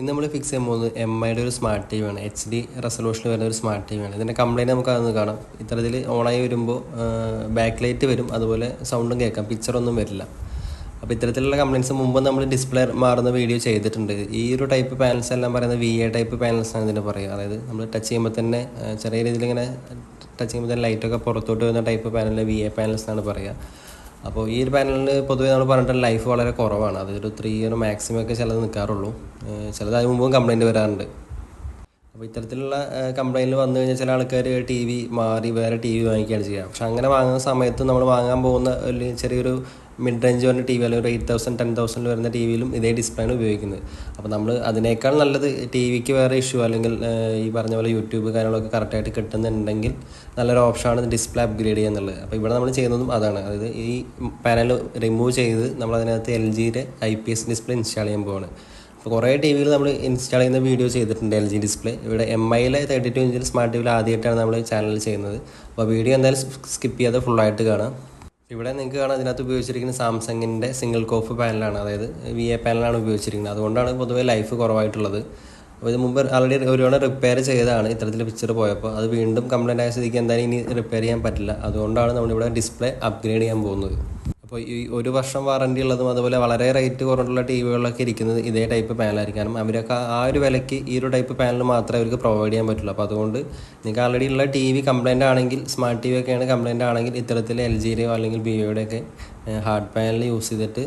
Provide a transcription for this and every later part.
ഇന്ന് നമ്മൾ ഫിക്സ് ചെയ്യാൻ പോകുന്നത് എം ഐയുടെ ഒരു സ്മാർട്ട് ടി വി ആണ്. എച്ച് ഡി റെസൊല്യൂഷനിൽ വരുന്ന ഒരു സ്മാർട്ട് ടി വി ആണ്. ഇതിന്റെ കംപ്ലൈന്റ് നമുക്ക് അതൊന്ന് കാണാം. ഇത്തരത്തിൽ ഓണായി വരുമ്പോൾ ബാക്ക് ലൈറ്റ് വരും. അതുപോലെ സൗണ്ടും കേൾക്കാം. പിക്ചറൊന്നും വരില്ല. അപ്പോൾ ഇത്തരത്തിലുള്ള കംപ്ലയിൻസ് മുമ്പ് നമ്മൾ ഡിസ്പ്ലേ മാറുന്ന വീഡിയോ ചെയ്തിട്ടുണ്ട്. ഈ ഒരു ടൈപ്പ് പാനൽസ് എല്ലാം പറയുന്നത് വി എ ടൈപ്പ് പാനൽസ് ആണ് ഇതിന് പറയുക. അതായത് നമ്മൾ ടച്ച് ചെയ്യുമ്പോൾ തന്നെ ചെറിയ രീതിയിൽ ഇങ്ങനെ ടച്ച് ചെയ്യുമ്പോൾ തന്നെ ലൈറ്റൊക്കെ പുറത്തോട്ട് വരുന്ന type panel V A panels എന്നാണ് പറയുക. അപ്പോൾ ഈ ഒരു പാനലിന് പൊതുവേ നമ്മൾ പറഞ്ഞിട്ട് ലൈഫ് വളരെ കുറവാണ്. അതൊരു ത്രീ ഇയർ മാക്സിമം ഒക്കെ ചിലത് നിൽക്കാറുള്ളൂ ചിലത് അതിന് മുമ്പും കംപ്ലൈന്റ് വരാറുണ്ട്. അപ്പോൾ ഇത്തരത്തിലുള്ള കംപ്ലൈന്റ് വന്നു കഴിഞ്ഞാൽ ചില ആൾക്കാർ ടി വി മാറി വേറെ ടി വി വാങ്ങിക്കുകയാണ് ചെയ്യുക. പക്ഷെ അങ്ങനെ വാങ്ങുന്ന സമയത്ത് നമ്മൾ വാങ്ങാൻ പോകുന്ന ഒരു ചെറിയൊരു മിഡ് റേഞ്ച് വരുന്ന ടി വി അല്ലെങ്കിൽ ഒരു എയ്റ്റ് തൗസൻഡ് ടെൻ തൗസൻഡിൽ വരുന്ന ടി വിയിലും ഇതേ ഡിസ്പ്ലേയാണ് ഉപയോഗിക്കുന്നത്. അപ്പോൾ നമ്മൾ അതിനേക്കാൾ നല്ലത് ടി വിക്ക് വേറെ ഇഷ്യൂ അല്ലെങ്കിൽ ഈ പറഞ്ഞ പോലെ യൂട്യൂബ് കാര്യങ്ങളൊക്കെ കറക്റ്റായിട്ട് കിട്ടുന്നുണ്ടെങ്കിൽ നല്ലൊരു ഓപ്ഷനാണ് ഡിസ്പ്ലേ അപ്ഗ്രേഡ് ചെയ്യുക എന്നുള്ളത്. അപ്പോൾ ഇവിടെ നമ്മൾ ചെയ്യുന്നതും അതാണ്. അതായത് ഈ പാനൽ റിമൂവ് ചെയ്ത് നമ്മൾ അതിനകത്ത് എൽ ജിയുടെ I P S display install ചെയ്യാൻ പോവാണ്. അപ്പോൾ കുറേ ടി വിയിൽ നമ്മൾ ഇൻസ്റ്റാൾ ചെയ്യുന്ന വീഡിയോ ചെയ്തിട്ടുണ്ട് എൽ ജി ഡിസ്പ്ലേ ഇവിടെ എം ഐയിലെ തേർട്ടി ടു ഇഞ്ചിൽ സ്മാർട്ട് ടി വിയിൽ ആദ്യമായിട്ടാണ് നമ്മൾ ചാനൽ ചെയ്യുന്നത്. അപ്പോൾ വീഡിയോ എന്തായാലും സ്കിപ്പ് ചെയ്യാതെ ഫുള്ളായിട്ട് കാണാം. ഇവിടെ നിങ്ങൾക്ക് കാണാം അതിനകത്ത് ഉപയോഗിച്ചിരിക്കുന്ന സാംസങ്ങിന്റെ സിംഗിൾ കോഫ് പാനലാണ് അതായത് വി എ പാനലാണ് ഉപയോഗിച്ചിരിക്കുന്നത്. അതുകൊണ്ടാണ് പൊതുവേ ലൈഫ് കുറവായിട്ടുള്ളത്. അപ്പോൾ ഇത് മുമ്പ് ആൾറെഡി ഒരുപാട് റിപ്പയർ ചെയ്തതാണ് ഇത്തരത്തിൽ പിക്ചർ പോയപ്പോൾ. അത് വീണ്ടും കംപ്ലൈന്റ് ആയ സ്ഥിതിക്ക് എന്തായാലും ഇനി റിപ്പയർ ചെയ്യാൻ പറ്റില്ല. അതുകൊണ്ടാണ് നമ്മളിവിടെ ഡിസ്പ്ലേ അപ്ഗ്രേഡ് ചെയ്യാൻ പോകുന്നത്. അപ്പോൾ ഈ ഒരു വർഷം വാറണ്ടി ഉള്ളതും അതുപോലെ വളരെ റേറ്റ് കുറവുള്ള ടി വികളിലൊക്കെ ഇരിക്കുന്നത് ഇതേ ടൈപ്പ് പാനലായിരിക്കും കാരണം അവരൊക്കെ ആ ഒരു വിലയ്ക്ക് ഈ ഒരു ടൈപ്പ് പാനൽ മാത്രമേ അവർക്ക് പ്രൊവൈഡ് ചെയ്യാൻ പറ്റുള്ളൂ. അപ്പോൾ അതുകൊണ്ട് നിങ്ങൾക്ക് ആൾറെഡി ഉള്ള ടി വി കംപ്ലൈന്റ് ആണെങ്കിൽ സ്മാർട്ട് ടി വി ഒക്കെയാണ് കംപ്ലൈന്റ് ആണെങ്കിൽ ഇത്തരത്തിൽ എൽ ജിയുടെയോ അല്ലെങ്കിൽ ബി ഒയുടെ ഒക്കെ ഹാർഡ് പാനൽ യൂസ് ചെയ്തിട്ട്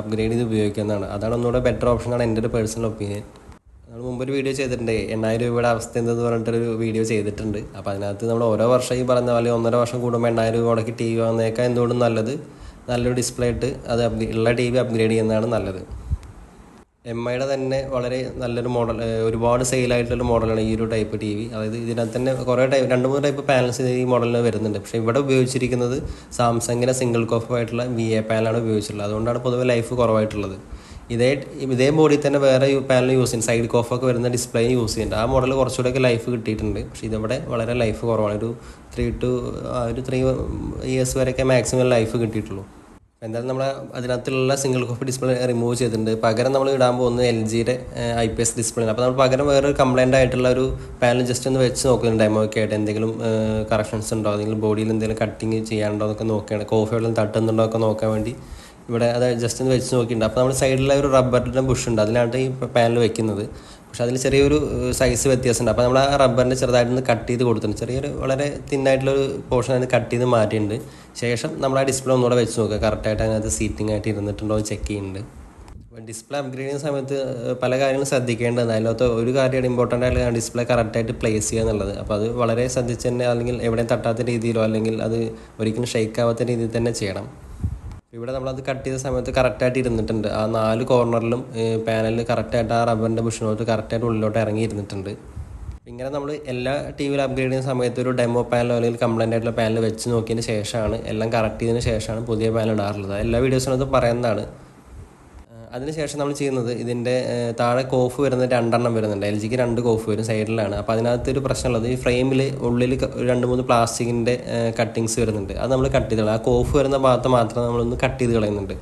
അപ്ഗ്രേഡ് ചെയ്ത് ഉപയോഗിക്കുന്നതാണ്. അതാണ് ഒന്നുകൂടെ ബെറ്റർ ഓപ്ഷൻ ഓപ്ഷനാണ് എന്റെ ഒരു പേഴ്സണൽ ഒപ്പീനിയൻ നമ്മൾ മുമ്പൊരു വീഡിയോ ചെയ്തിട്ടുണ്ട്. എണ്ണായിരം രൂപയുടെ അവസ്ഥ എന്തെന്ന് പറഞ്ഞിട്ടൊരു വീഡിയോ ചെയ്തിട്ടുണ്ട്. അപ്പോൾ അതിനകത്ത് നമ്മൾ ഓരോ വർഷം ഈ പറഞ്ഞ പോലെ ഒന്നര വർഷം കൂടുമ്പോൾ എണ്ണായിരം രൂപ മുടക്കി ടി വി വാങ്ങുന്നേക്കാൾ എന്തുകൊണ്ടും നല്ലത്. നല്ലൊരു ഡിസ്പ്ലേ ഇട്ട് അത് ഉള്ള ടി വി അപ്ഗ്രേഡ് ചെയ്യുന്നതാണ് നല്ലത്. എം ഐയുടെ തന്നെ വളരെ നല്ലൊരു മോഡൽ ഒരുപാട് സെയിലായിട്ടുള്ള മോഡലാണ് ഈ ഒരു ടൈപ്പ് ടി വി അതായത് ഇതിനകത്ത് തന്നെ കുറേ ടൈപ്പ് രണ്ട് മൂന്ന് ടൈപ്പ് പാനൽസ് ഈ മോഡലിന് വരുന്നുണ്ട്. പക്ഷേ ഇവിടെ ഉപയോഗിച്ചിരിക്കുന്നത് സാംസങ്ങിന്റെ സിംഗിൾ കോഫ് ആയിട്ടുള്ള വി എ പാനലാണ് ഉപയോഗിച്ചിട്ടുള്ളത്. അതുകൊണ്ടാണ് പൊതുവെ ലൈഫ് കുറവായിട്ടുള്ളത്. ഇതേ ഇതേ മോഡിൽ തന്നെ വേറെ പാനൽ യൂസ് ചെയ്യുന്നുണ്ട് സൈഡ് കോഫൊക്കെ വരുന്ന ഡിസ്പ്ലേ യൂസ് ചെയ്യുന്നുണ്ട്. ആ മോഡൽ കുറച്ചുകൂടെയൊക്കെ ലൈഫ് കിട്ടിയിട്ടുണ്ട്. പക്ഷേ ഇതിവിടെ വളരെ ലൈഫ് കുറവാണ്. ഒരു ത്രീ ടു ഒരു ത്രീ ഇയേഴ്സ് വരെയൊക്കെ മാക്സിമം ലൈഫ് കിട്ടിയിട്ടുള്ളൂ. എന്തായാലും നമ്മൾ അതിനകത്തുള്ള സിംഗിൾ കോപ്പി ഡിസ്പ്ലേ റിമൂവ് ചെയ്തിട്ടുണ്ട്. പകരം നമ്മൾ ഇടാൻ പോകുന്നത് എൽ ജിയുടെ ഐ പി എസ് ഡിസ്പ്ലേ അപ്പോൾ നമ്മൾ പകരം വേറെ കംപ്ലൈന്റ് ആയിട്ടുള്ള ഒരു പാനൽ ജസ്റ്റ് ഒന്ന് വെച്ച് നോക്കുന്നുണ്ട് ഡെമോ ഒക്കെ ആയിട്ട്. എന്തെങ്കിലും കറക്ഷൻസ് ഉണ്ടോ? അല്ലെങ്കിൽ ബോഡിയിൽ എന്തെങ്കിലും കട്ടിങ് ചെയ്യാനുണ്ടോ എന്നൊക്കെ നോക്കുകയാണ്. കോഫി വെള്ളം തട്ടുന്നുണ്ടോ ഒക്കെ നോക്കാൻ വേണ്ടി ഇവിടെ അത് ജസ്റ്റ് ഒന്ന് വെച്ച് നോക്കിയിട്ടുണ്ട്. അപ്പോൾ നമ്മുടെ സൈഡിലെ ഒരു റബ്ബറിന്റെ ബുഷ് ഉണ്ട്. അതിലാണ് ഈ പാനൽ വെക്കുന്നത്. പക്ഷെ അതിൽ ചെറിയൊരു സൈസ് വ്യത്യാസമുണ്ട്. അപ്പോൾ നമ്മൾ ആ റബ്ബറിന്റെ ചെറുതായിട്ടൊന്ന് കട്ട് ചെയ്ത് കൊടുത്തിട്ടുണ്ട്. ചെറിയൊരു വളരെ തിന്നായിട്ടുള്ളൊരു പോർഷൻ അതിന് കട്ട് ചെയ്ത് മാറ്റിയിട്ടുണ്ട്. ശേഷം നമ്മൾ ആ ഡിസ്പ്ലേ ഒന്നുകൂടെ വെച്ച് നോക്കുക. കറക്റ്റായിട്ട് അതിനകത്ത് സീറ്റിംഗ് ആയിട്ട് ഇരുന്നിട്ടുണ്ടോ എന്ന് ചെക്ക് ചെയ്യുന്നുണ്ട്. ഡിസ്പ്ലേ അപ്ഗ്രേഡ് ചെയ്യുന്ന സമയത്ത് പല കാര്യങ്ങളും ശ്രദ്ധിക്കേണ്ടത് അതിനകത്ത് ഒരു കാര്യമാണ് ഇമ്പോർട്ടന്റ് ആയിട്ടുള്ള ഡിസ്പ്ലേ കറക്റ്റായിട്ട് പ്ലേസ് ചെയ്യുക എന്നുള്ളത്. അപ്പോൾ അത് വളരെ ശ്രദ്ധിച്ച് തന്നെ അല്ലെങ്കിൽ എവിടെയും തട്ടാത്ത രീതിയിലോ അല്ലെങ്കിൽ അത് ഒരിക്കലും ഷെയ്ക്ക് ആവാത്ത രീതിയിൽ തന്നെ ചെയ്യണം. ഇവിടെ നമ്മൾ അത് കട്ട് ചെയ്ത സമയത്ത് കറക്റ്റായിട്ട് ഇരുന്നിട്ടുണ്ട്. ആ നാല് കോർണറിലും പാനലിൽ കറക്റ്റായിട്ട് ആ റബ്ബറിന്റെ ബുഷിനോട്ട് കറക്റ്റായിട്ട് ഉള്ളിലോട്ട് ഇറങ്ങി ഇരുന്നിട്ടുണ്ട്. ഇങ്ങനെ നമ്മൾ എല്ലാ ടി വിയിൽ അപ്ഗ്രേഡ് ചെയ്യുന്ന സമയത്ത് ഒരു ഡെമോ പാനലോ അല്ലെങ്കിൽ കംപ്ലൈന്റ് ആയിട്ടുള്ള പാനൽ വെച്ച് നോക്കിയതിന് ശേഷമാണ് എല്ലാം കറക്റ്റ് ചെയ്തതിന് ശേഷമാണ് പുതിയ പാനൽ ഇടാറുള്ളത്. എല്ലാ വീഡിയോസിനകത്ത് പറയുന്നതാണ്. അതിനുശേഷം നമ്മൾ ചെയ്യുന്നത് ഇതിന്റെ താഴെ കോഫ് വരുന്ന രണ്ടെണ്ണം വരുന്നുണ്ട്. എൽ ജിക്ക് രണ്ട് കോഫ് വരും സൈഡിലാണ്. അപ്പോൾ അതിനകത്ത് ഒരു പ്രശ്നമുള്ളത് ഈ ഫ്രെയിമിൽ ഉള്ളിൽ രണ്ട് മൂന്ന് പ്ലാസ്റ്റിക്കിന്റെ കട്ടിങ്സ് വരുന്നുണ്ട്. അത് നമ്മൾ കട്ട് ചെയ്ത് ആ കോഫ് വരുന്ന ഭാഗത്ത് മാത്രം നമ്മളൊന്ന് കട്ട് ചെയ്ത് കളയുന്നുണ്ട്.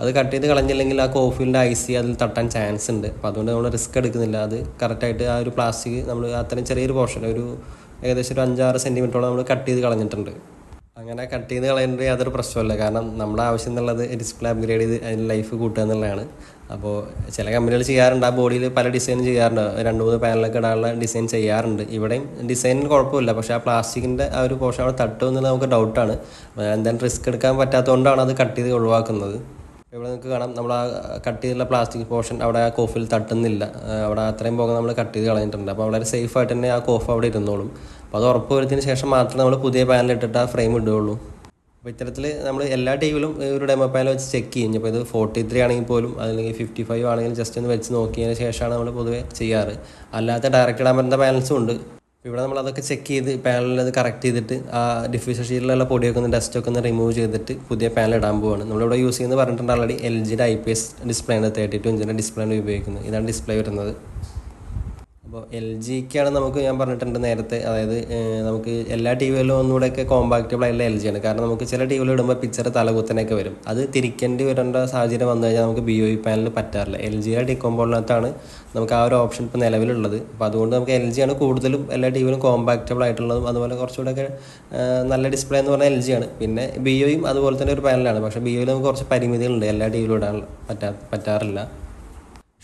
അത് കട്ട് ചെയ്ത് കളഞ്ഞില്ലെങ്കിൽ ആ കോഫിന്റെ ഐസി അതിൽ തട്ടാൻ ചാൻസ് ഉണ്ട്. അപ്പോൾ അതുകൊണ്ട് നമ്മൾ റിസ്ക് എടുക്കുന്നില്ല. അത് കറക്റ്റായിട്ട് ആ ഒരു പ്ലാസ്റ്റിക് നമ്മൾ അത്രയും ചെറിയൊരു പോർഷൻ ഒരു ഏകദേശം ഒരു അഞ്ചാറ് സെന്റിമീറ്ററോളം നമ്മൾ കട്ട് ചെയ്ത് കളഞ്ഞിട്ടുണ്ട്. അങ്ങനെ കട്ട് ചെയ്ത് കളയേണ്ട യാതൊരു പ്രശ്നമല്ല കാരണം നമ്മുടെ ആവശ്യം എന്നുള്ളത് ഡിസ്പ്ലേ അപ്ഗ്രേഡ് ചെയ്ത് അതിന് ലൈഫ് കൂട്ടുക എന്നുള്ളതാണ്. അപ്പോൾ ചില കമ്പനികൾ ചെയ്യാറുണ്ട്. ആ ബോഡിയിൽ പല ഡിസൈൻ ചെയ്യാറുണ്ട്. രണ്ട് മൂന്ന് പാനലൊക്കെ ഇടാനുള്ള ഡിസൈൻ ചെയ്യാറുണ്ട്. ഇവിടെയും ഡിസൈനിന് കുഴപ്പമില്ല. പക്ഷേ ആ പ്ലാസ്റ്റിക്കിന്റെ ആ ഒരു പോർഷൻ അവിടെ തട്ടും എന്നുള്ളത് നമുക്ക് ഡൗട്ടാണ് എന്തായാലും റിസ്ക് എടുക്കാൻ പറ്റാത്തതുകൊണ്ടാണ് അത് കട്ട് ചെയ്ത് ഒഴിവാക്കുന്നത്. ഇവിടെ നിങ്ങൾക്ക് കാണാം. നമ്മൾ ആ കട്ട് ചെയ്തുള്ള പ്ലാസ്റ്റിക് പോർഷൻ അവിടെ ആ കോഫിൽ തട്ടുന്നില്ല. അവിടെ അത്രയും പോകാൻ നമ്മൾ കട്ട് ചെയ്ത് കളഞ്ഞിട്ടുണ്ട്. അപ്പോൾ വളരെ സേഫ് ആയിട്ട് തന്നെ ആ കോഫ് അവിടെ ഇരുന്നോളും. അപ്പോൾ അത് ഉറപ്പ് വരുത്തിയതിന് ശേഷം മാത്രമേ നമ്മൾ പുതിയ പാനൽ ഇട്ടിട്ട് ആ ഫ്രെയിം ഇടുകയുള്ളൂ. അപ്പോൾ ഇത്തരത്തിൽ നമ്മൾ എല്ലാ ടി വിയിലും ഒരു ഡെമോ പാനൽ വെച്ച് ചെക്ക് ചെയ്യും. അപ്പോൾ ഇത് ഫോർട്ടി ത്രീ ആണെങ്കിൽ പോലും അല്ലെങ്കിൽ ഫിഫ്റ്റി ഫൈവ് ആണെങ്കിലും ജസ്റ്റ് ഒന്ന് വെച്ച് നോക്കിയതിന് ശേഷമാണ് നമ്മൾ പൊതുവേ ചെയ്യാറ്. അല്ലാത്ത ഡയറക്റ്റ് ഇടാൻ പറ്റുന്ന പാനൽസും ഉണ്ട്. ഇവിടെ നമ്മൾ അതൊക്കെ ചെക്ക് ചെയ്ത് പാനലിൽ അത് കറക്റ്റ് ചെയ്തിട്ട് ആ ഡിഫ്യൂസർ ഷീറ്റിലുള്ള പൊടിയൊക്കെ ഒന്ന് ഡസ്റ്റൊക്കെ ഒന്ന് റിമൂവ് ചെയ്തിട്ട് പുതിയ പാനൽ ഇടാൻ പോവാണ്. നമ്മളിവിടെ യൂസ് ചെയ്യുന്നത് പറഞ്ഞിട്ടുണ്ട് ഓൾറെഡി എൽ ജിയുടെ ഐ പി എസ് ഡിസ്പ്ലേ ആണ് തേർട്ടി ടു ഇഞ്ചിന്റെ ഡിസ്പ്ലേ ആണ് ഉപയോഗിക്കുന്നത്. ഇതാണ് ഡിസ്പ്ലേ വരുന്നത്. അപ്പോൾ എൽ ജിക്കാണ് നമുക്ക് ഞാൻ പറഞ്ഞിട്ടുണ്ട് നേരത്തെ. അതായത് നമുക്ക് എല്ലാ ടി വിയിലും ഒന്നുകൂടെയൊക്കെ കോമ്പാക്റ്റബിൾ ആയിട്ടുള്ള എൽ ജിയാണ് കാരണം നമുക്ക് ചില ടി വിയിൽ ഇടുമ്പോൾ പിക്ചർ തലകുത്തനൊക്കെ വരും. അത് തിരിക്കേണ്ടി വരേണ്ട സാഹചര്യം വന്നു കഴിഞ്ഞാൽ നമുക്ക് ബി ഒ ഇ പാനൽ പറ്റാറില്ല. എൽ ജിയുടെ ടിക്കോമ്പോളിനകത്താണ് നമുക്ക് ആ ഒരു ഓപ്ഷൻ ഇപ്പോൾ നിലവിലുള്ളത്. അപ്പോൾ അതുകൊണ്ട് നമുക്ക് എൽ ജിയാണ് കൂടുതലും എല്ലാ ടി വിയിലും കോമ്പാക്റ്റബിൾ ആയിട്ടുള്ളതും അതുപോലെ കുറച്ചുകൂടെയൊക്കെ നല്ല ഡിസ്പ്ലേ എന്ന് പറഞ്ഞാൽ എൽ ജിയാണ് പിന്നെ ബി ഒയും അതുപോലെ തന്നെ ഒരു പാനലാണ് പക്ഷേ ബി ഒയിൽ നമുക്ക് കുറച്ച് പരിമിതികളുണ്ട്. എല്ലാ ടി വിയിലും ഇടാൻ പറ്റാ പറ്റാറില്ല.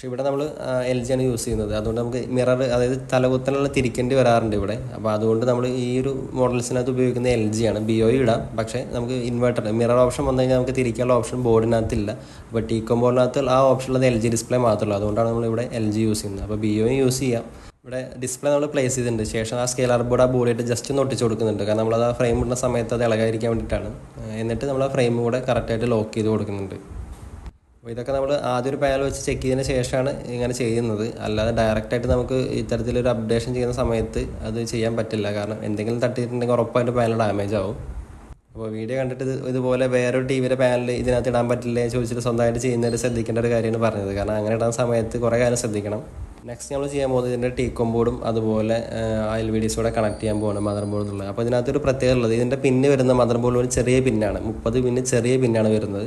പക്ഷെ ഇവിടെ നമ്മൾ എൽ ആണ് യൂസ് ചെയ്യുന്നത്. അതുകൊണ്ട് നമുക്ക് മിറർ അതായത് തലകുത്തനുള്ള തിരിക്കേണ്ടി വരാറുണ്ട് ഇവിടെ. അപ്പോൾ അതുകൊണ്ട് നമ്മൾ ഈ ഒരു മോഡൽസിനകത്ത് ഉപയോഗിക്കുന്ന എൽ ആണ്. ബി ഒ ഇടാം. പക്ഷേ നമുക്ക് ഇൻവെർട്ടർ മിറർ ഓപ്ഷൻ വന്നു കഴിഞ്ഞാൽ നമുക്ക് തിരിക്കാനുള്ള ഓപ്ഷൻ ബോർഡിനകത്തില്ല അപ്പോൾ ടി ബോർഡിനകത്ത് ആ ഓപ്ഷൻ ഉള്ളത് എൽ ജി ഡിസ്പ്ലേ മാത്രമേ അതുകൊണ്ടാണ് നമ്മൾ ഇവിടെ എൽ ജി യൂസ് ചെയ്യുന്നത്. അപ്പോൾ ബി ഒ യൂസ് ചെയ്യാം. ഇവിടെ ഡിസ്പ്ലേ നമ്മൾ പ്ലേസ് ചെയ്തിട്ടുണ്ട്. ശേഷം ആ സ്കെയിലർ ബോർഡ് ആ ബോഡിയായിട്ട് ജസ്റ്റ് ഒന്ന് ഒട്ടിച്ച് കൊടുക്കുന്നുണ്ട്. കാരണം നമ്മളത് ആ ഫ്രെയിം ഇടുന്ന സമയത്ത് അത് ഇളകാതിരിക്കാൻ വേണ്ടിയിട്ടാണ്. എന്നിട്ട് നമ്മൾ ആ ഫ്രെയിം കൂടെ കറക്റ്റായിട്ട് ലോക്ക് ചെയ്ത് കൊടുക്കുന്നുണ്ട്. അപ്പോൾ ഇതൊക്കെ നമ്മൾ ആദ്യം ഒരു പാനൽ വെച്ച് ചെക്ക് ചെയ്തതിന് ശേഷമാണ് ഇങ്ങനെ ചെയ്യുന്നത്. അല്ലാതെ ഡയറക്റ്റായിട്ട് നമുക്ക് ഇത്തരത്തിലൊരു അപ്ഡേഷൻ ചെയ്യുന്ന സമയത്ത് അത് ചെയ്യാൻ പറ്റില്ല. കാരണം എന്തെങ്കിലും തട്ടിയിട്ടുണ്ടെങ്കിൽ ഉറപ്പായിട്ട് പാനൽ ഡാമേജ് ആവും. അപ്പോൾ വീഡിയോ കണ്ടിട്ട് ഇതുപോലെ വേറൊരു ടി വിയുടെ പാനൽ ഇതിനകത്ത് ഇടാൻ പറ്റില്ലേ ചോദിച്ചിട്ട് സ്വന്തമായിട്ട് ചെയ്യുന്നതിൽ ശ്രദ്ധിക്കേണ്ട ഒരു കാര്യമാണ് പറഞ്ഞത്. കാരണം അങ്ങനെ ഇടാൻ സമയത്ത് കുറേ കാര്യം ശ്രദ്ധിക്കണം. നെക്സ്റ്റ് നമ്മൾ ചെയ്യാൻ പോകുന്നത് ഇതിന്റെ ടീക്കോം ബോർഡും അതുപോലെ ആയിൽ വി ഡിസ് കൂടെ കണക്ട് ചെയ്യാൻ പോകണം മദർ ബോർഡ് എന്നുള്ളത് അപ്പോൾ ഇതിനകത്തൊരു പ്രത്യേകത ഉള്ളത്. ഇതിന്റെ പിന്ന് വരുന്ന മദർ ബോർഡിൽ ഒരു ചെറിയ പിന്നാണ് മുപ്പത് പിന്ന് ചെറിയ പിന്നാണ് വരുന്നത്.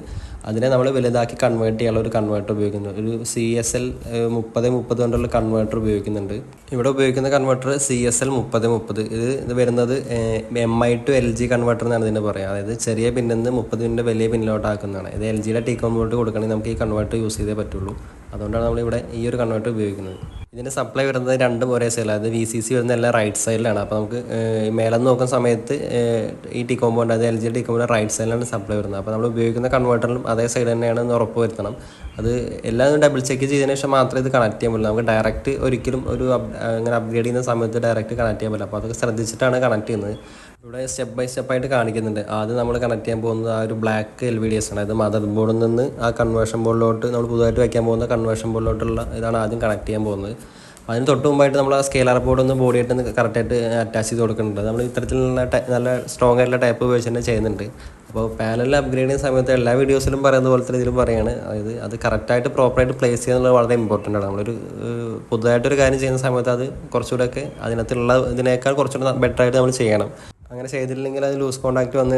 അതിനെ നമ്മൾ വലുതാക്കി കൺവേർട്ട് ചെയ്യാനുള്ള ഒരു കൺവേർട്ടർ ഉപയോഗിക്കുന്നു. ഒരു സി എസ് എൽ മുപ്പത് മുപ്പത് കൊണ്ടുള്ള കൺവേർട്ടർ ഉപയോഗിക്കുന്നുണ്ട്. ഇവിടെ ഉപയോഗിക്കുന്ന കൺവേർട്ടർ സി എസ് എൽ മുപ്പത് മുപ്പത്. ഇത് ഇത് വരുന്നത് M I to L G converter എന്നാണ് ഇതിന്റെ പറയുക. അതായത് ചെറിയ പിന്നിൽ നിന്ന് മുപ്പത് പിന്നിന്റെ വലിയ പിന്നിലോട്ട് ആക്കുന്നതാണ് ഇത് എൽ ജിയുടെ ടീ കൺവേർട്ട് കൊടുക്കണമെങ്കിൽ നമുക്ക് ഈ കൺവേർട്ടർ യൂസ് ചെയ്തേ പറ്റുള്ളൂ. അതുകൊണ്ടാണ് നമ്മളിവിടെ ഈ ഒരു കൺവേർട്ടർ ഉപയോഗിക്കുന്നത്. ഇതിന്റെ സപ്ലൈ വരുന്നത് രണ്ടും ഒരേ സൈഡിൽ അതായത് വി സി സി വരുന്ന എല്ലാം റൈറ്റ് സൈഡിലാണ് അപ്പോൾ നമുക്ക് മേലെ നോക്കുന്ന സമയത്ത് ഈ ടി കോമ്പൗണ്ട് അതായത് L G T compound right സൈഡിലാണ് സപ്ലൈ വരുന്നത്. അപ്പോൾ നമ്മൾ ഉപയോഗിക്കുന്ന കൺവേർട്ടറിലും അതേ സൈഡ് തന്നെയാണ് എന്ന് ഉറപ്പ് വരുത്തണം. അത് എല്ലാം ഡബിൾ ചെക്ക് ചെയ്തതിന് ശേഷം മാത്രമേ ഇത് കണക്ട് ചെയ്യാൻ പറ്റില്ല നമുക്ക് ഡയറക്റ്റ് ഒരിക്കലും ഒരു അപ് ഇങ്ങനെ അപ്ഗ്രേഡ് ചെയ്യുന്ന സമയത്ത് ഡയറക്റ്റ് കണക്ട് ചെയ്യാൻ പറ്റില്ല. അപ്പോൾ അതൊക്കെ ശ്രദ്ധിച്ചിട്ടാണ് കണക്ട് ചെയ്യുന്നത്. ഇവിടെ സ്റ്റെപ്പ് ബൈ സ്റ്റെപ്പ് ആയിട്ട് കാണിക്കുന്നുണ്ട്. ആദ്യം നമ്മൾ കണക്ട് ചെയ്യാൻ പോകുന്നത് ആ ഒരു black L V D S ആണ്. അതായത് മദർ ബോർഡിൽ നിന്ന് ആ കൺവേർഷൻ ബോർഡിലോട്ട് നമ്മൾ പുതുതായിട്ട് വയ്ക്കാൻ പോകുന്ന കൺവേർഷൻ ബോർഡിലോട്ടുള്ള ഇതാണ് ആദ്യം കണക്ട് ചെയ്യാൻ പോകുന്നത്. അതിന് തൊട്ട് മുമ്പായിട്ട് നമ്മൾ ആ സ്കെയിലർ ബോർഡ് ഒന്ന് ബോഡിയായിട്ട് കറക്റ്റായിട്ട് അറ്റാച്ച് ചെയ്ത് കൊടുക്കുന്നുണ്ട്. നമ്മൾ ഇത്തരത്തിലുള്ള നല്ല സ്ട്രോങ് ആയിട്ടുള്ള ടൈപ്പ് ഉപയോഗിച്ച് തന്നെ ചെയ്യുന്നുണ്ട്. അപ്പോൾ പാനലിൽ അപ്ഗ്രേഡ് ചെയ്യുന്ന സമയത്ത് എല്ലാ വീഡിയോസിലും പറയുന്ന പോലെ തന്നെ ഇതിലും പറയുകയാണ് അതായത് അത് കറക്റ്റായിട്ട് പ്രോപ്പറായിട്ട് പ്ലേസ് ചെയ്യുന്നത് വളരെ ഇമ്പോർട്ടന്റ് ആണ്. നമ്മളൊരു പുതുതായിട്ടൊരു കാര്യം ചെയ്യുന്ന സമയത്ത് അത് കുറച്ചുകൂടെയൊക്കെ അതിനകത്തുള്ള ഇതിനേക്കാൾ കുറച്ചുകൂടെ ബെറ്ററായിട്ട് നമ്മൾ ചെയ്യണം. അങ്ങനെ ചെയ്തില്ലെങ്കിൽ അത് ലൂസ് കോണ്ടാക്ട് വന്ന്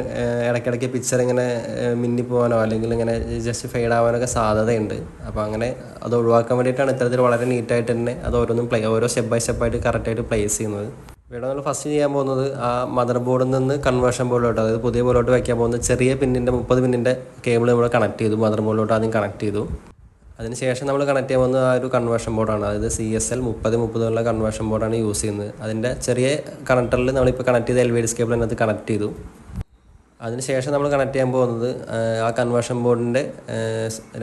ഇടയ്ക്കിടയ്ക്ക് പിക്ചർ ഇങ്ങനെ മിന്നി മിന്നിപ്പോവാനോ അല്ലെങ്കിൽ ഇങ്ങനെ ജസ്റ്റ് ഫെയ്ഡ് ആവാനൊക്കെ സാധ്യതയുണ്ട്. അപ്പോൾ അങ്ങനെ അത് ഒഴിവാക്കാൻ വേണ്ടിയിട്ടാണ് ഇത്തരത്തിൽ വളരെ നീറ്റായിട്ട് തന്നെ അത് ഓരോന്നും പ്ലേ ഓരോ സ്റ്റെപ്പ് ബൈ സ്റ്റെപ്പായിട്ട് കറക്റ്റായിട്ട് പ്ലേസ് ചെയ്യുന്നത്. ഇവിടെ നമ്മൾ ഫസ്റ്റ് ചെയ്യാൻ പോകുന്നത് ആ മദർ ബോർഡിൽ നിന്ന് കൺവേർഷൻ ബോർഡിലോട്ട് അതായത് പുതിയ ബോർഡിലോട്ട് വയ്ക്കാൻ പോകുന്ന ചെറിയ പിന്നിന്റെ മുപ്പത് പിന്നിന്റെ കേബിൾ നമ്മൾ കണക്ട് ചെയ്തു മദർ ബോർഡിലോട്ട് ആദ്യം കണക്ട് ചെയ്തു. അതിനുശേഷം നമ്മൾ കണക്ട് ചെയ്യാൻ പോകുന്നത് ആ ഒരു കൺവേർഷൻ ബോർഡാണ് അതായത് സി എസ് എൽ മുപ്പത് മുപ്പതുള്ള കൺവേർഷൻ ബോർഡാണ് യൂസ് ചെയ്യുന്നത്. അതിന്റെ ചെറിയ കണക്ടറിൽ നമ്മളിപ്പോൾ കണക്ട് ചെയ്ത എൽ വി ഡി കേബിൾ അതിനകത്ത് കണക്ട് ചെയ്തു. അതിനുശേഷം നമ്മൾ കണക്ട് ചെയ്യാൻ പോകുന്നത് ആ, കൺവേർഷൻ ബോർഡിന്റെ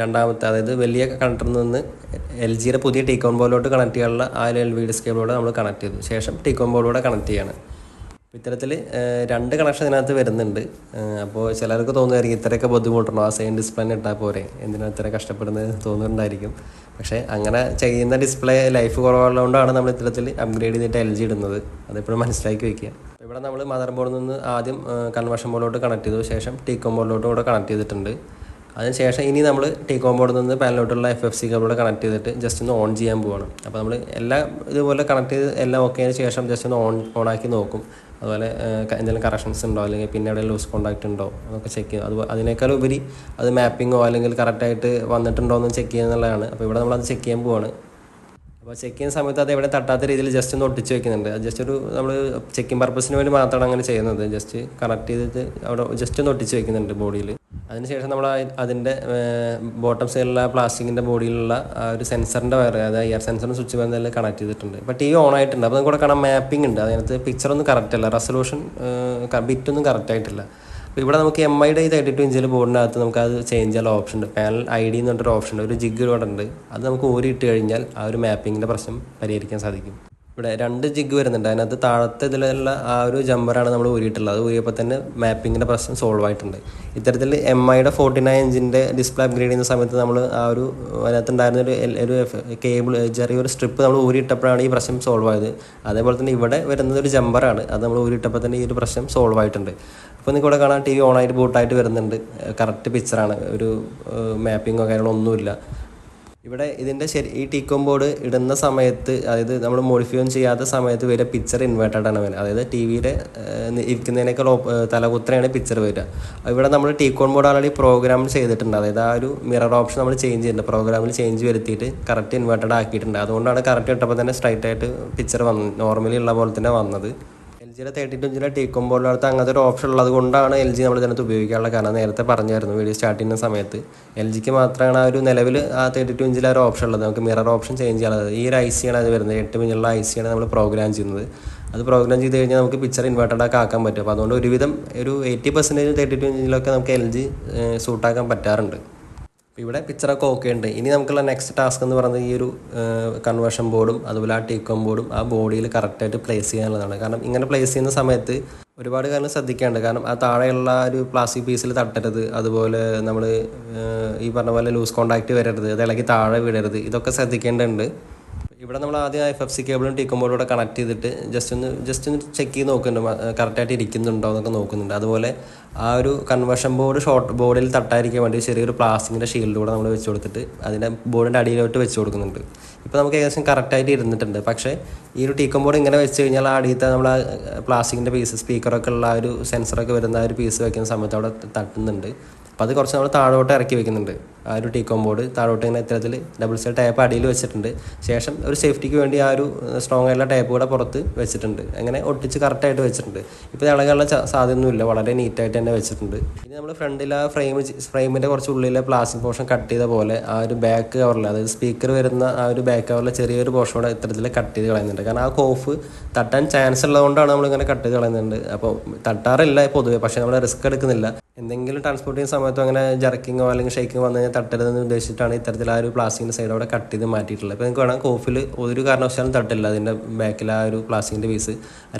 രണ്ടാമത്തെ അതായത് വലിയ കണക്ടറിൽ നിന്ന് എൽ ജിയുടെ പുതിയ ടീക്കോൺ ബോർഡിലോട്ട് കണക്ട് ചെയ്യാനുള്ള ആ എൽ വി ഡി കേബിളോടെ നമ്മൾ കണക്ട് ചെയ്തു. ശേഷം ടീക്കോൺ ബോർഡിലൂടെ കണക്ട് ചെയ്യാണ്. ഇത്തരത്തിൽ രണ്ട് കണക്ഷൻ ഇതിനകത്ത് വരുന്നുണ്ട്. അപ്പോൾ ചിലർക്ക് തോന്നുമായിരിക്കും ഇത്രയൊക്കെ ബുദ്ധിമുട്ടുണ്ടോ? ആ സെയിം ഡിസ്പ്ലേ ഇട്ടാൽ പോരെ. എന്തിനാ ഇത്ര കഷ്ടപ്പെടുന്നത് തോന്നുന്നുണ്ടായിരിക്കും. പക്ഷേ അങ്ങനെ ചെയ്യുന്ന ഡിസ്പ്ലേ ലൈഫ് കുറവുള്ളതുകൊണ്ടാണ് നമ്മൾ ഇത്തരത്തിൽ അപ്ഗ്രേഡ് ചെയ്തിട്ട് എൽ ജി ഇടുന്നത്. അതെപ്പോഴും മനസ്സിലാക്കി വെക്കുക. ഇവിടെ നമ്മൾ മദർ ബോർഡിൽ നിന്ന് ആദ്യം കൺവേർഷൻ ബോർഡിലോട്ട് കണക്ട് ചെയ്തു. ശേഷം ടീക്കോം ബോർഡിലോട്ട് കൂടെ കണക്ട് ചെയ്തിട്ടുണ്ട്. അതിനുശേഷം ഇനി നമ്മൾ ടി കോമ്പോർഡിൽ നിന്ന് പാനലോട്ടുള്ള എഫ് എഫ് സി കേബിളോട് കണക്ട് ചെയ്തിട്ട് ജസ്റ്റ് ഒന്ന് ഓൺ ചെയ്യാൻ പോവാണ്. അപ്പോൾ നമ്മൾ എല്ലാം ഇതുപോലെ കണക്ട് ചെയ്ത് എല്ലാം ഓക്കെ ആയതിനു ശേഷം ജസ്റ്റ് ഒന്ന് ഓൺ ഓണാക്കി നോക്കും. അതുപോലെ എന്തെങ്കിലും കറക്ഷൻസ് ഉണ്ടോ? അല്ലെങ്കിൽ പിന്നെ എവിടെ ലൂസ് കോണ്ടാക്ട് ഉണ്ടോ? അതൊക്കെ ചെക്ക് ചെയ്യും അത് അതിനേക്കാൾ ഉപരി അത് മാപ്പിങ്ങോ അല്ലെങ്കിൽ കറക്റ്റായിട്ട് വന്നിട്ടുണ്ടോ എന്ന് ചെക്ക് ചെയ്യുന്നുള്ളതാണ് അപ്പോൾ ഇവിടെ നമ്മളത് ചെക്ക് ചെയ്യാൻ പോവാണ്. അപ്പോൾ ചെക്ക് ചെയ്യുന്ന സമയത്ത് അത് എവിടെ തട്ടാത്ത രീതിയിൽ ജസ്റ്റ് ഒന്ന് ഒട്ടിച്ച് വെക്കുന്നുണ്ട്. ജസ്റ്റ് ഒരു നമ്മൾ ചെക്കിംഗ് പർപ്പസിന് വേണ്ടി മാത്രമാണ് അങ്ങനെ ചെയ്യുന്നത്. ജസ്റ്റ് കണക്ട് ചെയ്തിട്ട് അവിടെ ജസ്റ്റ് ഒന്ന് ഒട്ടിച്ച് വെക്കുന്നുണ്ട് ബോഡിയിൽ അതിനുശേഷം നമ്മൾ അതിന്റെ ബോട്ടം സൈഡിലുള്ള പ്ലാസ്റ്റിക്കിന്റെ ബോഡിയിലുള്ള ആ ഒരു സെൻസറിന്റെ വയർ അതായത് എയർ സെൻസറിന്റെ സ്വിച്ച് ബന്ധത്തിൽ കണക്ട് ചെയ്തിട്ടുണ്ട്. അപ്പോൾ ടി വി ഓൺ ആയിട്ടുണ്ട്. അപ്പോൾ നമുക്ക് കൂടെ കാണാൻ മാപ്പിംഗ് ഉണ്ട്. അതിനകത്ത് പിക്ചറൊന്നും കറക്റ്റ് അല്ല. റെസൊല്യൂഷൻ ബിറ്റൊന്നും കറക്റ്റ് ആയിട്ടില്ല. അപ്പോൾ ഇവിടെ നമുക്ക് എം ഐയുടെ ഈ തേർട്ടി ടു ഇഞ്ചിൽ ബോർഡിനകത്ത് നമുക്ക് അത് ചേഞ്ച് ചെയ്യാനുള്ള ഓപ്ഷൻ ഉണ്ട്. പാനൽ ഐ ഡി എന്ന് പറഞ്ഞൊരു ഓപ്ഷൻ ഉണ്ട്. ഒരു ജിഗ് ഇവിടെ ഉണ്ട് അത് നമുക്ക് ഓരി ഇട്ട് കഴിഞ്ഞാൽ ആ ഒരു മാപ്പിങ്ങിന്റെ പ്രശ്നം പരിഹരിക്കാൻ സാധിക്കും. ഇവിടെ രണ്ട് ജിഗ് വരുന്നുണ്ട്. അതിനകത്ത് താഴത്തെ ഇതിലുള്ള ആ ഒരു ജമ്പറാണ് നമ്മൾ ഊരിയിട്ടുള്ളത്. അത് ഊരിയപ്പോൾ തന്നെ മാപ്പിങ്ങിന്റെ പ്രശ്നം സോൾവ് ആയിട്ടുണ്ട്. ഇത്തരത്തിൽ എം ഐയുടെ ഫോർട്ടി നയൻ ഇഞ്ചിന്റെ ഡിസ്പ്ലേ അപ്ഗ്രേഡ് ചെയ്യുന്ന സമയത്ത് നമ്മൾ ആ ഒരു അതിനകത്ത് ഉണ്ടായിരുന്ന ഒരു ഒരു കേബിൾ ചെറിയൊരു സ്ട്രിപ്പ് നമ്മൾ ഊരിയിട്ടപ്പോഴാണ് ഈ പ്രശ്നം സോൾവ് ആയത്. അതേപോലെ തന്നെ ഇവിടെ വരുന്നത് ഒരു ജമ്പറാണ് അത് നമ്മൾ ഊരിയിട്ടപ്പോൾ തന്നെ ഈ ഒരു പ്രശ്നം സോൾവ് ആയിട്ടുണ്ട്. അപ്പോൾ നിങ്ങൾക്ക് ഇവിടെ കാണാൻ ടി വി ഓണായിട്ട് ബൂട്ടായിട്ട് വരുന്നുണ്ട്. കറക്റ്റ് പിക്ചറാണ് ഒരു മാപ്പിങ്ങോ കാര്യങ്ങളോ ഒന്നുമില്ല. ഇവിടെ ഇതിന്റെ ശരി ഈ ടീക്കോം ബോർഡ് ഇടുന്ന സമയത്ത് അതായത് നമ്മൾ മോഡിഫൈ ചെയ്യാത്ത സമയത്ത് വരെ പിക്ചർ ഇൻവേർട്ടഡ് ആണ് വരുന്നത്. അതായത് ടി വിയുടെ ഇരിക്കുന്നതിനേക്കാൾ തലകുത്രയാണ് പിക്ചർ വരിക. ഇവിടെ നമ്മൾ ടീക്കോൺ ബോർഡ് ആൾറെഡി പ്രോഗ്രാം ചെയ്തിട്ടുണ്ട്. അതായത് ആ ഒരു മിറർ ഓപ്ഷൻ നമ്മൾ ചേഞ്ച് ചെയ്തിട്ടുണ്ട് പ്രോഗ്രാമിൽ ചേഞ്ച് വരുത്തിയിട്ട് കറക്റ്റ് ഇൻവേർട്ടഡ് ആക്കിയിട്ടുണ്ട്. അതുകൊണ്ടാണ് കറക്റ്റ് ഇട്ടപ്പോൾ തന്നെ സ്ട്രൈറ്റ് ആയിട്ട് പിക്ചർ വന്നത് നോർമലി ഉള്ള പോലെ തന്നെ വന്നത്. ജിയുടെ തേർട്ടി ടു ഇഞ്ചിലെ ടീക്കോം അടുത്ത് അങ്ങനത്തെ ഒരു ഓപ്ഷൻ ഉള്ളത് കൊണ്ടാണ് എൽ ജി നമ്മൾ ഇതിനകത്ത് ഉപയോഗിക്കാനുള്ള കാരണം നേരത്തെ പറഞ്ഞായിരുന്നു വീഡിയോ സ്റ്റാർട്ട് ചെയ്യുന്ന സമയത്ത് എൽ ജിക്ക് മാത്രമാണ് ആ ഒരു നിലവിൽ ആ തേർട്ടി ടു ഇഞ്ചിലെ ഒരു ഓപ്ഷൻ ഉള്ളത്. നമുക്ക് മിറർ ഓപ്ഷൻ ചേഞ്ച് ചെയ്യാനുള്ളത് ഈ ഒരു ഐ സി ആണ് അത് വരുന്നത്. എട്ട് മിനിറ്റുള്ള ഐ സി ആണ് നമ്മൾ പ്രോഗ്രാം ചെയ്യുന്നത്. അത് പ്രോഗ്രാം ചെയ്ത് കഴിഞ്ഞാൽ നമുക്ക് പിക്ചർ ഇൻവേർട്ടഡ് ഒക്കെ ആക്കാൻ പറ്റും. അപ്പോൾ അതുകൊണ്ട് ഒരുവിധം ഒരു എയ്റ്റി പെർസെന്റേജ് തേർട്ടി ടു ഇഞ്ചിലൊക്കെ നമുക്ക് എൽ ജി സൂട്ടാക്കാൻ പറ്റാറുണ്ട്. ഇവിടെ പിക്ചറൊക്കെ ഓക്കെ ഉണ്ട്. ഇനി നമുക്കുള്ള നെക്സ്റ്റ് ടാസ്ക് എന്ന് പറയുന്നത് ഈ ഒരു കൺവേർഷൻ ബോർഡും അതുപോലെ ആ ടീക്കോം ബോർഡും ആ ബോഡിയിൽ കറക്റ്റായിട്ട് പ്ലേസ് ചെയ്യാനുള്ളതാണ്. കാരണം ഇങ്ങനെ പ്ലേസ് ചെയ്യുന്ന സമയത്ത് ഒരുപാട് കാര്യം ശ്രദ്ധിക്കാനുണ്ട് കാരണം ആ താഴെയുള്ള ഒരു പ്ലാസ്റ്റിക് പീസിൽ തട്ടരുത്. അതുപോലെ നമ്മൾ ഈ പറഞ്ഞ പോലെ ലൂസ് കോണ്ടാക്റ്റ് വരരുത്. അത് ഇളകി താഴെ വിടരുത് ഇതൊക്കെ ശ്രദ്ധിക്കേണ്ടതുണ്ട്. ഇവിടെ നമ്മൾ ആദ്യം എഫ് എഫ് സി കേബിളും ടീക്കും ബോർഡൂടെ കണക്ട് ചെയ്തിട്ട് ജസ്റ്റ് ഒന്ന് ജസ്റ്റ് ഒന്ന് ചെക്ക് ചെയ്ത് നോക്കുന്നുണ്ട് കറക്റ്റായിട്ട് ഇരിക്കുന്നുണ്ടോ എന്നൊക്കെ നോക്കുന്നുണ്ട്. അതുപോലെ ആ ഒരു കൺവേർഷൻ ബോർഡ് ഷോർട്ട് ബോർഡിൽ തട്ടായിരിക്കാൻ വേണ്ടി ചെറിയൊരു പ്ലാസ്റ്റിക്കിന്റെ ഷീൽഡ് കൂടെ നമ്മൾ വെച്ച് കൊടുത്തിട്ട് അതിന്റെ ബോർഡിന്റെ അടിയിലോട്ട് വെച്ച് കൊടുക്കുന്നുണ്ട്. ഇപ്പോൾ നമുക്ക് ഏകദേശം കറക്റ്റായിട്ട് ഇരുന്നിട്ടുണ്ട്. പക്ഷേ ഈ ഒരു ടീക്കം ബോർഡ് ഇങ്ങനെ വെച്ച് കഴിഞ്ഞാൽ ആ അടിയത്തെ നമ്മൾ പ്ലാസ്റ്റിക്കിന്റെ പീസ് സ്പീക്കറൊക്കെ ഉള്ള ആ ഒരു സെൻസറൊക്കെ വരുന്ന ആ ഒരു പീസ് വെക്കുന്ന സമയത്ത് അവിടെ തട്ടുന്നുണ്ട്. അപ്പോൾ അത് കുറച്ച് നമ്മൾ താഴോട്ട് ഇറക്കി വെക്കുന്നുണ്ട്. ആ ഒരു ടീക്കോം ബോർഡ് താഴോട്ട് ഇങ്ങനെ ഇത്തരത്തിൽ ഡബിൾ സൈഡ് ടൈപ്പ് അടിയിൽ വെച്ചിട്ടുണ്ട്. ശേഷം ഒരു സേഫ്റ്റിക്ക് വേണ്ടി ആ ഒരു സ്ട്രോങ് ആയിട്ടുള്ള ടൈപ്പ് കൂടെ പുറത്ത് വെച്ചിട്ടുണ്ട്. അങ്ങനെ ഒട്ടിച്ച് കറക്റ്റായിട്ട് വെച്ചിട്ടുണ്ട്. ഇപ്പോൾ ഇളകാനുള്ള സാധ്യതയൊന്നുമില്ല. വളരെ നീറ്റായിട്ട് തന്നെ വെച്ചിട്ടുണ്ട്. ഇനി നമ്മൾ ഫ്രണ്ടിൽ ആ ഫ്രെയിം ഫ്രെയിമിന്റെ കുറച്ച് ഉള്ളിലെ പ്ലാസ്റ്റിക് പോർഷൻ കട്ട് ചെയ്ത പോലെ ആ ഒരു ബാക്ക് കവറിൽ അതായത് സ്പീക്കർ വരുന്ന ആ ഒരു ബാക്ക് കവറിലെ ചെറിയൊരു പോർഷൻ കൂടെ ഇത്തരത്തിൽ കട്ട് ചെയ്ത് കളയുന്നുണ്ട്. കാരണം ആ കോഫ് തട്ടാൻ ചാൻസ് ഉള്ളതുകൊണ്ടാണ് നമ്മളിങ്ങനെ കട്ട് ചെയ്ത് കളയുന്നുണ്ട്. അപ്പോൾ തട്ടാറില്ല പൊതുവെ പക്ഷേ നമ്മൾ റിസ്ക് എടുക്കുന്നില്ല. എന്തെങ്കിലും ട്രാൻസ്പോർട്ട് ചെയ്യുന്ന സമയത്തും അങ്ങനെ ജർക്കിങ്ങോ അല്ലെങ്കിൽ ഷേക്കിങ്ങോ വന്നു തട്ടരുതെന്ന് ഉദ്ദേശിച്ചിട്ടാണ് ഇത്തരത്തിൽ ആ ഒരു പ്ലാസ്റ്റിക്കിന്റെ സൈഡ് അവിടെ കട്ട് ചെയ്ത് മാറ്റിയിട്ടുള്ളത്. അപ്പോൾ നിങ്ങൾക്ക് കാണാം കോഫിൽ ഒരു കാരണവശാലും തട്ടില്ല അതിന്റെ ബാക്കിൽ ആ ഒരു പ്ലാസ്റ്റിക്കിന്റെ പീസ്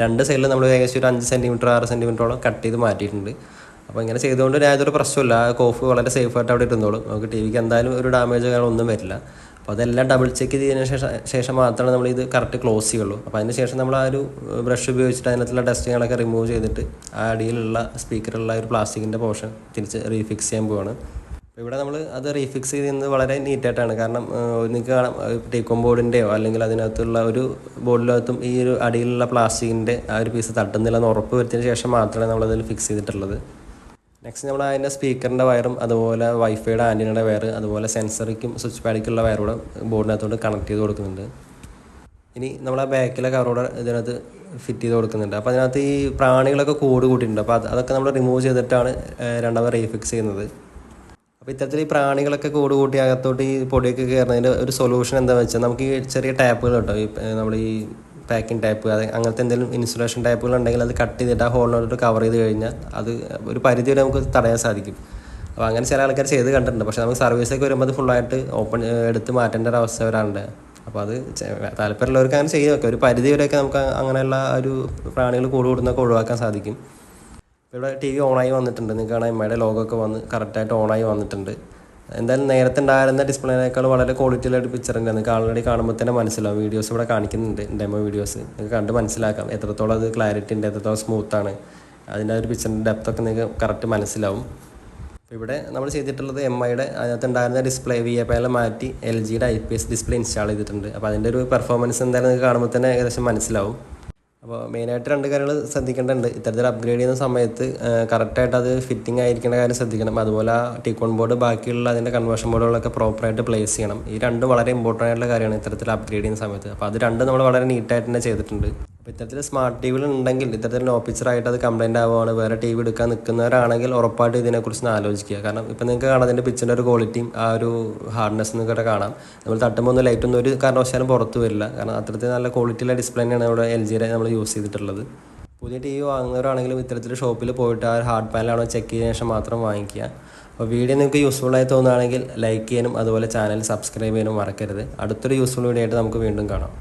രണ്ട് സൈഡിൽ നമ്മൾ ഏകദേശം ഒരു അഞ്ച് സെന്റിമീറ്റർ ആറ് സെന്റിമീറ്ററോളം കട്ട് ചെയ്ത് മാറ്റിയിട്ടുണ്ട്. അപ്പോൾ ഇങ്ങനെ ചെയ്തുകൊണ്ട് യാതൊരു പ്രശ്നമില്ല ആ കോഫ് വളരെ സേഫായിട്ട് അവിടെ ഇരുന്നോളും. നമുക്ക് ടി വിക്ക് എന്തായാലും ഒരു ഡാമേജ് ഒന്നും വരില്ല. അപ്പോൾ അതെല്ലാം ഡബിൾ ചെക്ക് ചെയ്തതിന് ശേഷം ശേഷം മാത്രമേ നമ്മൾ ഇത് കറക്റ്റ് ക്ലോസ് ചെയ്യുള്ളൂ. അപ്പോൾ അതിന് ശേഷം നമ്മൾ ആ ഒരു ബ്രഷ് ഉപയോഗിച്ചിട്ട് അതിനകത്തുള്ള ഡസ്റ്റുകളൊക്കെ റിമൂവ് ചെയ്തിട്ട് ആ അടിയിലുള്ള സ്പീക്കറുള്ള ഒരു പ്ലാസ്റ്റിക്കിന്റെ പോർഷൻ തിരിച്ച് റീഫിക്സ് ചെയ്യാൻ പോവാണ്. ഇവിടെ നമ്മൾ അത് റീഫിക്സ് ചെയ്യുന്നത് വളരെ നീറ്റായിട്ടാണ് കാരണം നിങ്ങൾക്ക് കാണാം ടീക്കോം ബോർഡിന്റെയോ അല്ലെങ്കിൽ അതിനകത്തുള്ള ഒരു ബോർഡിനകത്തും ഈ ഒരു അടിയിലുള്ള പ്ലാസ്റ്റിക്കിന്റെ ആ ഒരു പീസ് തട്ടുന്നില്ല എന്ന് ഉറപ്പ് വരുത്തിയതിന് ശേഷം മാത്രമേ നമ്മളതിൽ ഫിക്സ് ചെയ്തിട്ടുള്ളത്. നെക്സ്റ്റ് നമ്മൾ അതിന്റെ സ്പീക്കറിന്റെ വയറും അതുപോലെ വൈഫൈയുടെ ആന്റിനയുടെ വയർ അതുപോലെ സെൻസറിക്കും സ്വിച്ച് പാഡിക്കുള്ള വയർ കൂടെ ബോർഡിനകത്തോട്ട് കണക്ട് ചെയ്ത് കൊടുക്കുന്നുണ്ട്. ഇനി നമ്മൾ ആ ബാക്കിലെ കവറോടെ ഇതിനകത്ത് ഫിറ്റ് ചെയ്ത് കൊടുക്കുന്നുണ്ട്. അപ്പോൾ അതിനകത്ത് ഈ പ്രാണികളൊക്കെ കൂട് കൂട്ടിയിട്ടുണ്ട്. അപ്പോൾ അത് അതൊക്കെ നമ്മൾ റിമൂവ് ചെയ്തിട്ടാണ് രണ്ടാമത് റീഫിക്സ് ചെയ്യുന്നത്. അപ്പോൾ ഇത്തരത്തിൽ ഈ പ്രാണികളൊക്കെ കൂട് കൂട്ടി അകത്തോട്ട് ഈ പൊടിയൊക്കെ കയറുന്നതിന്റെ ഒരു സൊല്യൂഷൻ എന്താണെന്ന് വെച്ചാൽ നമുക്ക് ഈ ചെറിയ ടാപ്പുകൾ കേട്ടോ ഈ നമ്മൾ ഈ പാക്കിംഗ് ടാപ്പ് അത് അങ്ങനത്തെ എന്തെങ്കിലും ഇൻസുലേഷൻ ടാപ്പുകൾ ഉണ്ടെങ്കിൽ അത് കട്ട് ചെയ്തിട്ട് ആ ഹോളിനോട്ട് കവർ ചെയ്ത് കഴിഞ്ഞാൽ അത് ഒരു പരിധി വരെ നമുക്ക് തടയാൻ സാധിക്കും. അപ്പോൾ അങ്ങനെ ചില ആൾക്കാർ ചെയ്ത് കണ്ടിട്ടുണ്ട്. പക്ഷേ നമുക്ക് സർവീസൊക്കെ വരുമ്പോൾ അത് ഫുള്ളായിട്ട് ഓപ്പൺ എടുത്ത് മാറ്റേണ്ട ഒരു അവസ്ഥ വരാറുണ്ട്. അപ്പോൾ അത് താല്പര്യമുള്ളവർക്ക് അങ്ങനെ ചെയ്ത് വെക്കാം. ഒരു പരിധി വരെയൊക്കെ നമുക്ക് അങ്ങനെയുള്ള ഒരു പ്രാണികൾ കൂടുകൂടുന്നൊക്കെ ഒഴിവാക്കാൻ സാധിക്കും. ഇവിടെ ടി വി ഓണായി വന്നിട്ടുണ്ട്. നിങ്ങൾക്ക് കാണാൻ എമ്മയുടെ ലോഗൊക്കെ വന്ന് കറക്റ്റായിട്ട് ഓണായി വന്നിട്ടുണ്ട്. എന്തായാലും നേരത്തെ ഉണ്ടായിരുന്ന ഡിസ്പ്ലേനേക്കാൾ വളരെ ക്വാളിറ്റിയിലായിട്ട് പിക്ചർ ഉണ്ട് നിങ്ങൾക്ക് ആൾറെഡി കാണുമ്പോൾ തന്നെ മനസ്സിലാവും. വീഡിയോസ് ഇവിടെ കാണിക്കുന്നുണ്ട്. ഡെമോ വീഡിയോസ് നിങ്ങൾക്ക് കണ്ട് മനസ്സിലാക്കാം. എത്രത്തോളം അത് ക്ലാരിറ്റി ഉണ്ട് എത്രത്തോളം സ്മൂത്താണ് അതിന്റെ ഒരു പിക്ചറിന്റെ ഡെപ്ത് ഒക്കെ നിങ്ങൾക്ക് കറക്റ്റ് മനസ്സിലാവും. ഇവിടെ നമ്മൾ ചെയ്തിട്ടുള്ളത് എം ഐയുടെ അതിനകത്ത് ഉണ്ടായിരുന്ന ഡിസ്പ്ലേ വി എ പാനൽ മാറ്റി എൽ ജിയുടെ I P S display install ചെയ്തിട്ടുണ്ട്. അപ്പോൾ അതിന്റെ ഒരു പെർഫോമൻസ് എന്തായാലും നിങ്ങൾക്ക് കാണുമ്പോൾ തന്നെ ഏകദേശം മനസ്സിലാവും. അപ്പോൾ മെയിനായിട്ട് രണ്ട് കാര്യങ്ങൾ ശ്രദ്ധിക്കേണ്ടതുണ്ട്. ഇത്തരത്തിൽ അപ്ഗ്രേഡ് ചെയ്യുന്ന സമയത്ത് കറക്റ്റായിട്ട് അത് ഫിറ്റിംഗ് ആയിരിക്കേണ്ട കാര്യം ശ്രദ്ധിക്കണം. അതുപോലെ ടിക്കോൺ ബോർഡ് ബാക്കിയുള്ള അതിന്റെ കൺവേർഷൻ ബോർഡുകളൊക്കെ പ്രോപ്പറായിട്ട് പ്ലേസ് ചെയ്യണം. ഈ രണ്ടും വളരെ ഇമ്പോർട്ടന്റ് ആയിട്ടുള്ള കാര്യമാണ് ഇത്തരത്തിൽ അപ്ഗ്രേഡ് ചെയ്യുന്ന സമയത്ത്. അപ്പോൾ അത് രണ്ടും നമ്മൾ വളരെ നീറ്റായിട്ട് തന്നെ ചെയ്തിട്ടുണ്ട്. അപ്പോൾ ഇത്തരത്തിൽ സ്മാർട്ട് ടി വികൾ ഉണ്ടെങ്കിൽ ഇത്തരത്തിൽ നോ പിക്ചറായിട്ട് അത് കംപ്ലൈന്റ് ആവുകയാണ്. വേറെ ടി വി എടുക്കാൻ നിൽക്കുന്നവരാണെങ്കിൽ ഉറപ്പായിട്ട് ഇതിനെക്കുറിച്ച് ആലോചിക്കുക. കാരണം ഇപ്പോൾ നിങ്ങൾക്ക് കാണാം അതിന്റെ പിക്ചറിന്റെ ഒരു ക്വാളിറ്റിയും ആ ഒരു ഹാർഡ്നെസ് നിങ്ങൾക്ക് കാണാം. നമ്മൾ തട്ടുമ്പോൾ ഒന്നും ലൈറ്റ് ഒന്നും ഒരു കാരണവശാലും പുറത്ത് വരില്ല. കാരണം അത്തരത്തിൽ നല്ല ക്വാളിറ്റിയുള്ള ഡിസ്പ്ലേ തന്നെയാണ് ഇവിടെ എൽ ജിയുടെ നമ്മൾ യൂസ് ചെയ്തിട്ടുള്ളത്. പുതിയ ടി വി വാങ്ങുന്നവരാണെങ്കിലും ഇത്തരത്തിൽ ഷോപ്പിൽ പോയിട്ട് ആ ഹാർഡ് പാനലാണോ ചെക്ക് ചെയ്തതിനു ശേഷം മാത്രം വാങ്ങിക്കുക. അപ്പോൾ വീഡിയോ നിങ്ങൾക്ക് യൂസ്ഫുൾ ആയി തോന്നുകയാണെങ്കിൽ ലൈക്ക് ചെയ്യാനും അതുപോലെ ചാനൽ സബ്സ്ക്രൈബ് ചെയ്യാനും മറക്കരുത്. അടുത്തൊരു യൂസ്ഫുൾ വീഡിയോ ആയിട്ട് നമുക്ക് വീണ്ടും കാണാം.